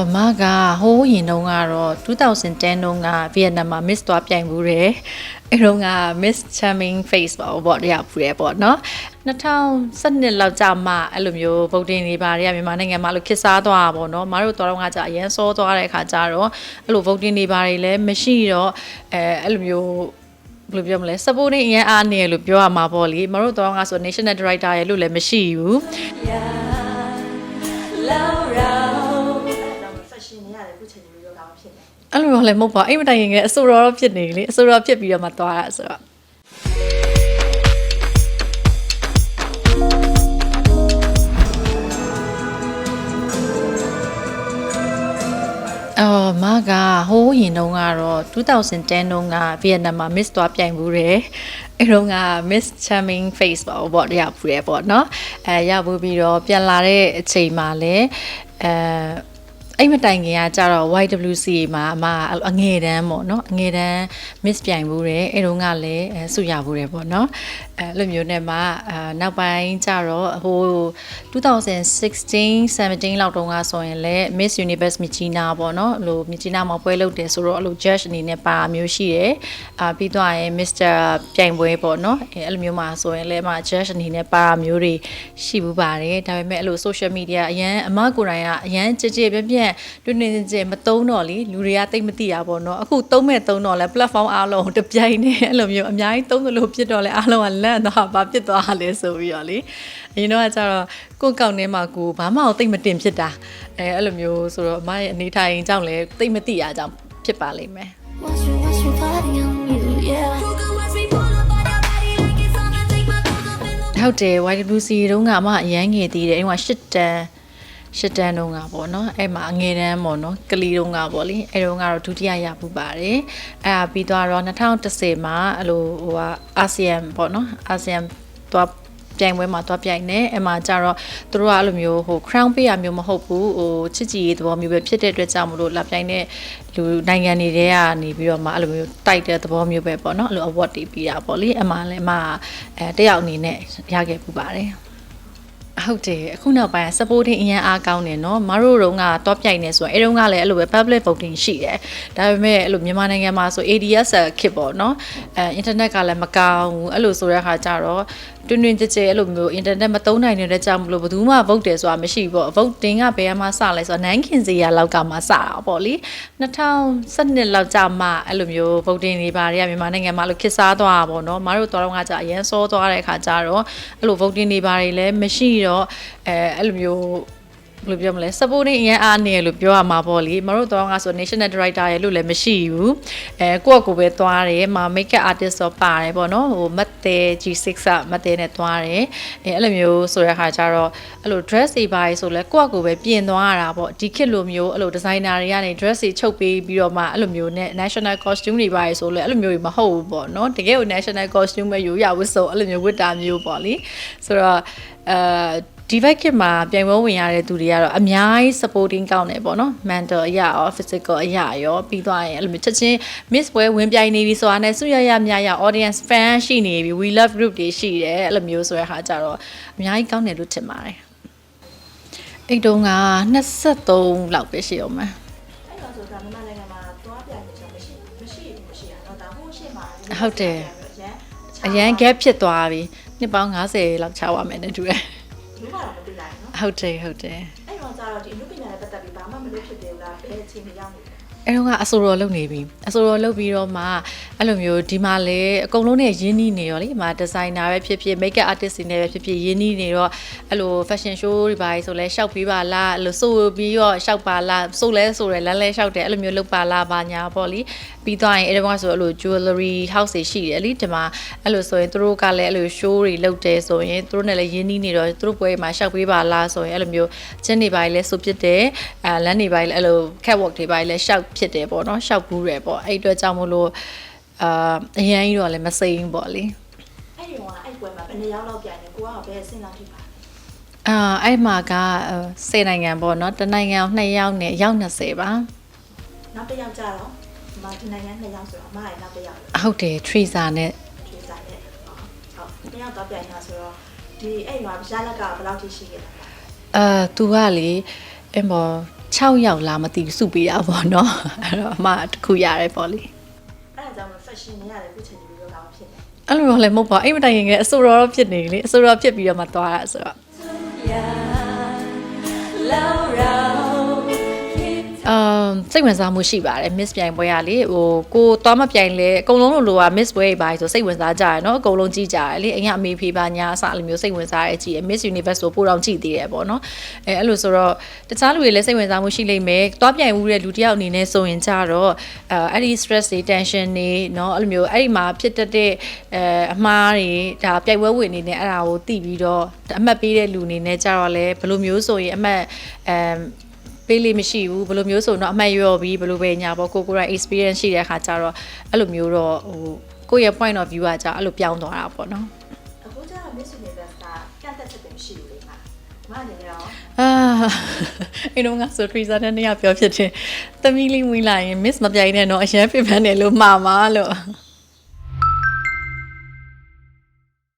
အော်မကဟိုးရင်တုန်းကတော့2010တုန်းကဗီယက်နမ်မှာ Miss သွားပြိုင်ဘူးတယ်အဲ့တုန်းက Miss Charming Face ပေါ့ဗောတရဖူးတယ်ပေါ့နော်2012လောက်ကြာမှအဲ့လိုမျိုးဗုဒ္ဓင်တွေပါတွေကမြန်မာနိုင်ငံမှာအဲ့လိုခစ်စားသွားတာပေါ့နော်မတို့တော်တော့ကကြာအရန်စောသွားတဲ့အခါကျတော့အဲ့လိုဗုဒ္ဓင်တွေပါတွေလည်းမရှိတော့အဲအဲ့လိုမျိုးဘယ်လိုပြောမလဲ supporting အရင်အားနေလို့ပြောရမှာပေါ့လေမတို့တော့ကဆို national director ရဲ့လို့လည်းမရှိဘူး fashion နေရတယ်ခုချိန်ကြီးရောကောင်းဖြစ်နေအဲ့လိုတော့လည်းမဟုတ်ပါအဲ့မတိုင်ခင်ကအဆိုတော်တော့ဖြစ်နေလေအဆိုတော်ဖြစ်ပြီးတော့မှသွားတာဆိုတော့အော်မကဟိုးရင်တုန်းကတော့2010တုန်းကဗီယက်နမ်မှာ Miss သွားပြိုင်ဘူးတယ်အဲ့တုန်းက Miss Charming Face ပေါ့ဗောရဖူးတယ်ပေါ့နော်အဲရဖူးပြီးတော့ပြန်လာတဲ့အချိန်မှာလည်းအဲ အဲ့မတိုင်ခင်ကကြတော့ YWC မှာအမအငယ်တန်းပေါ့နော်အငယ်တန်း Miss ပြိုင်ဘူးတယ်အဲ့တုန်းကလည်းအဲဆုရဘူးတယ်ပေါ့နော်အဲအဲ့လိုမျိုးနဲ့မှအာနောက်ပိုင်းကြတော့ဟို2016 17လောက်တုန်းကဆိုရင်လည်း Miss Universe မြချီနာပေါ့နော်အဲ့လိုမြချီနာမှာပွဲလုပ်တယ်ဆိုတော့အဲ့လို judge အနေနဲ့ပါမျိုးရှိတယ်အာပြီးတော့ရင် Mr ပြိုင်ပွဲပေါ့နော်အဲအဲ့လိုမျိုးမှာဆိုရင်လည်းအမ judge အနေနဲ့ပါမျိုးတွေရှိဘူးပါတယ်ဒါပေမဲ့အဲ့လို social media အရန်အမကိုယ်တိုင်ကအရန်ကြည်ကြည်ပြည့်ပြည့်တွင်တွင်ကြည်မသုံးတော့လေလူတွေကတိတ်မသိရပါတော့အခုသုံးမဲ့သုံးတော့လဲ platform အားလုံးတပြိုင်နဲ့အဲ့လိုမျိုးအများကြီးသုံးသလိုဖြစ်တော့လဲအားလုံးကလန့်တော့ဘာဖြစ်သွားလဲဆိုပြီးတော့လေအရင်တော့ကကျတော့ကိုယ့်ကောက်ထဲမှာကိုဘာမှတိတ်မတင်ဖြစ်တာအဲအဲ့လိုမျိုးဆိုတော့အမရဲ့အနေထိုင်ကြောင့်လဲတိတ်မသိရကြောင်းဖြစ်ပါလိမ့်မယ် Watch me, watch me fighting on you, yeah. You can watch me pull up on your body like it's on and take my clothes off and look. ဟုတ်တယ် YWC တုန်းကအမအရန်ငယ်သေးတယ်အဲ့မှာ၈တန်း ၈တန်းတုန်းကပေါ့နော်အဲ့မှာအငယ်တန်းပေါ့နော်ကလီတုန်းကပေါ့လေအဲ့တုန်းကတော့ဒုတိယရပူပါတယ်အဲ့ဒါပြီးတော့2010မှာအဲ့လိုဟိုကအာဆီယံပေါ့နော်အာဆီယံသွားပြိုင်ပွဲမှာသွားပြိုင်နေအဲ့မှာကြတော့သူတို့ကအဲ့လိုမျိုးဟို crown ပေးရမျိုးမဟုတ်ဘူးဟိုချစ်ကြည်ရေးသဘောမျိုးပဲဖြစ်တဲ့အတွက်ကြောင့်မလို့လာပြိုင်တဲ့လူနိုင်ငံတွေထဲကနေပြီးတော့မှအဲ့လိုမျိုးတိုက်တဲ့သဘောမျိုးပဲပေါ့နော်အဲ့လို award တွေပေးတာပေါ့လေအမှလည်းအမအဲတယောက်အနေနဲ့ရခဲ့ပူပါတယ် ဟုတ်တယ်အခုနောက်ပိုင်း supporting အရင်အားကောင်းတယ်เนาะမတို့တုန်းကတော့ပြိုင်နေဆိုရင်အဲတုန်းကလည်းအဲ့လိုပဲ public voting ရှိတယ်ဒါပေမဲ့အဲ့လိုမြန်မာနိုင်ငံမှာဆို ADS ခစ်ပေါ့เนาะအဲ internet ကလည်းမကောင်းဘူးအဲ့လိုဆိုတဲ့အခါကျတော့ တွင်တွင်ကြဲကြဲအဲ့လိုမျိုးအင်တာနက်မသုံးနိုင်နေတဲ့ကြောင့်မလို့ဘယ်သူမှ vote တယ်ဆိုတာမရှိဘူးပေါ့ vote တင်ကဘယ်မှာစလဲဆိုတော့နန်းခင်စရာလောက်ကမှစတာပေါ့လေ2012လောက်ကြာမှအဲ့လိုမျိုး voting တွေပါတွေကမြန်မာနိုင်ငံမှာလို့ခေတ်စားသွားတာပေါ့နော်မတို့တော်တော့ကကြာအရင်စောသွားတဲ့အခါကျတော့အဲ့လို voting တွေပါတွေလည်းမရှိတော့အဲအဲ့လိုမျိုး ဘယ်လိုပြောမလဲ supporting အရင်အားနေလို့ပြောရမှာပေါ့လေမတို့တော့ကဆို national director ရဲ့လို့လည်းမရှိဘူးအဲကိုယ့်အကိုပဲသွားတယ်မ makeup artist တော့ပါတယ်ပေါ့နော်ဟိုမတ်တဲ G6 ကမတ်တဲနဲ့သွားတယ်အဲအဲ့လိုမျိုးဆိုတဲ့ခါကျတော့အဲ့လို dress တွေပါဆိုလဲကိုယ့်အကိုပဲပြင်သွားရတာပေါ့ဒီခေတ်လိုမျိုးအဲ့လို designer တွေကနေ dress တွေချုပ်ပေးပြီးတော့မှအဲ့လိုမျိုးနဲ့ national costume တွေပါဆိုလဲအဲ့လိုမျိုးတွေမဟုတ်ဘူးပေါ့နော်တကယ်ကို national costume ပဲယူရဝတ်စုံအဲ့လိုမျိုးဝတ်တာမျိုးပေါ့လေဆိုတော့အဲ ဒီဘက်ကမှာပြိုင်ပွဲဝင်ရတဲ့သူတွေကတော့အများကြီး supporting ကောင်းတယ်ပေါ့နော် mental အရာရော physical အရာရောပြီးသွားရင်အဲ့လိုမျိုးချက်ချင်း miss ပွဲဝင်ပြိုင်နေပြီဆိုတာနဲ့စုရရမြရ audience fan ရှိနေပြီ we love group တွေရှိတယ်အဲ့လိုမျိုးဆိုတဲ့ခါကျတော့အများကြီးကောင်းတယ်လို့ထင်ပါတယ်အဲ့တုန်းက23လောက်ပဲရှိအောင်မယ်အဲ့တော့ဆိုတာမြန်မာနိုင်ငံမှာသွားပြိုင်နေချင်မရှိမရှိဘူးမရှိရတော့ဒါဟိုရှေ့မှာဟုတ်တယ်ရန်အရန် gap ဖြစ်သွားပြီနှစ်ပေါင်း90လောက်ချပါမယ်နဲ့တူတယ် လူကတော့မသိလိုက်နော်ဟုတ်တယ်ဟုတ်တယ်အဲ့တော့ကျတော့ဒီလူပညာနဲ့ပတ်သက်ပြီးဘာမှမလုပ်ဖြစ်သေးဘူးလားဘယ်အချိန်ရောက်နေလဲ အဲတော့ကအဆိုတော်လုပ်နေပြီအဆိုတော်လုပ်ပြီးတော့မှအဲ့လိုမျိုးဒီမှာလေအကုန်လုံးနဲ့ရင်းနှီးနေရောလေဒီမှာဒီဇိုင်နာပဲဖြစ်ဖြစ် make up artist တွေနဲ့ပဲဖြစ်ဖြစ်ရင်းနှီးနေတော့အဲ့လို fashion show တွေပါဆိုလဲရှောက်ပြီးပါလားအဲ့လိုဆိုပြီးတော့ရှောက်ပါလားဆိုလဲဆိုရလမ်းလဲရှောက်တယ်အဲ့လိုမျိုးလုပ်ပါလားပါညာပေါ့လေပြီးသွားရင်အဲ့ဒီကဆိုအဲ့လို jewelry house တွေရှိတယ်လေဒီမှာအဲ့လိုဆိုရင်သူတို့ကလည်းအဲ့လို show တွေလုပ်တယ်ဆိုရင်သူတို့နဲ့လည်းရင်းနှီးနေတော့သူတို့ပွဲမှာရှောက်ပေးပါလားဆိုရင်အဲ့လိုမျိုးချင်းနေပါလေဆိုဖြစ်တယ်အဲလမ်းနေပါလေအဲ့လို catwalk တွေပါလေရှောက်ဖြစ်တယ်ပေါ့နော်ရှောက်ဘူးတယ်ပေါ့အဲ့အတွက်ကြောင့်မို့လို့အာအရန်ကြီးတော့လည်းမစိမ့်ဘူးပေါ့လေအဲ့ဒီကအဲ့ပွဲမှာဘယ်နှစ်ယောက်လောက်ပြိုင်နေကိုကဘယ်အဆင့်လောက်ထိပါအာအဲ့မှာက10နိုင်ငံပေါ့နော်တစ်နိုင်ငံ2ယောက်နဲ့ယောက်20ပါနောက်တစ်ယောက်ကျတော့မဒီနိုင်ငံနှစ်ယောက်ဆိုတော့အမရဲ့နောက်တစ်ယောက်ဟုတ်တယ် Trisa နဲ့ထွေးစားတဲ့ဟုတ်ဟုတ်နှစ်ယောက်တော့ပြိုင်တာဆိုတော့ဒီအဲ့မှာရလက်ကဘယ်လောက်ထိရှိခဲ့လဲအာသူကလေအဲ့မော 6 6ယောက်လားမသိဘူးစုပေးတာပေါ့နော်အဲ့တော့အမတစ်ခုရတယ်ပေါ့လေအဲ့ဒါကြောင့် fashion နေရတယ်ခုချိန်ကြီးလို့တော့ဖြစ်နေအဲ့လိုတော့လည်းမဟုတ်ပါဘူးအိမ်မတိုင်ခင်ကအစိုးရတော့ဖြစ်နေလေအစိုးရဖြစ်ပြီးတော့မှသွားတာဆိုတော့အ မ်စိတ်ဝင်စားမှုရှိပါတယ် miss ပြိုင်ပွဲကလေဟိုကိုသွားမပြိုင်လဲအကုန်လုံးလို့လို့က miss ပွဲပါဆိုစိတ်ဝင်စားကြရနော်အကုန်လုံးကြည့်ကြရလေအရင်အမေဖေးပါညာအစလိုမျိုးစိတ်ဝင်စားရဲကြည့်ရ miss universe ကိုပို့တော့ကြည့်သေးတယ်ပေါ့နော်အဲအဲ့လိုဆိုတော့တခြားလူတွေလည်းစိတ်ဝင်စားမှုရှိလိမ့်မယ်သွားပြိုင်မှုတဲ့လူတယောက်အနေနဲ့ဆိုရင်ကြတော့အဲအဲ့ဒီ stress တွေ tension တွေနော်အဲ့လိုမျိုးအဲ့ဒီမှာဖြစ်တတ်တဲ့အဲအမှားတွေဒါပြိုင်ပွဲဝင်နေနဲ့အဲ့ဒါကိုသိပြီးတော့အမှတ်ပေးတဲ့လူအနေနဲ့ကြတော့လဲဘယ်လိုမျိုးဆိုရင်အမှတ်အဲ ပေးလေးမရှိဘူးဘယ်လိုမျိုးဆိုတော့အမှတ်ရောပြီးဘယ်လိုပဲညာပေါ့ကိုကိုယ်တိုင် experience ရှိတဲ့အခါကျတော့အဲ့လိုမျိုးတော့ဟိုကိုယ့်ရဲ့ point of view ကကြာအဲ့လိုပြောင်းသွားတာပေါ့နော်အခုကျတော့ Miss Universe ကကန့်သက်ချက်တွေမရှိဘူးလေမှာမအနေနဲ့တော့အာအဲ့တော့ငါဆို Teresa နဲ့နေရပြောဖြစ်တယ်သမီးလေးဝင်လာရင် miss မပြိုင်နဲ့တော့အရန်ပြပန်းတယ်လို့မှားမှာလို့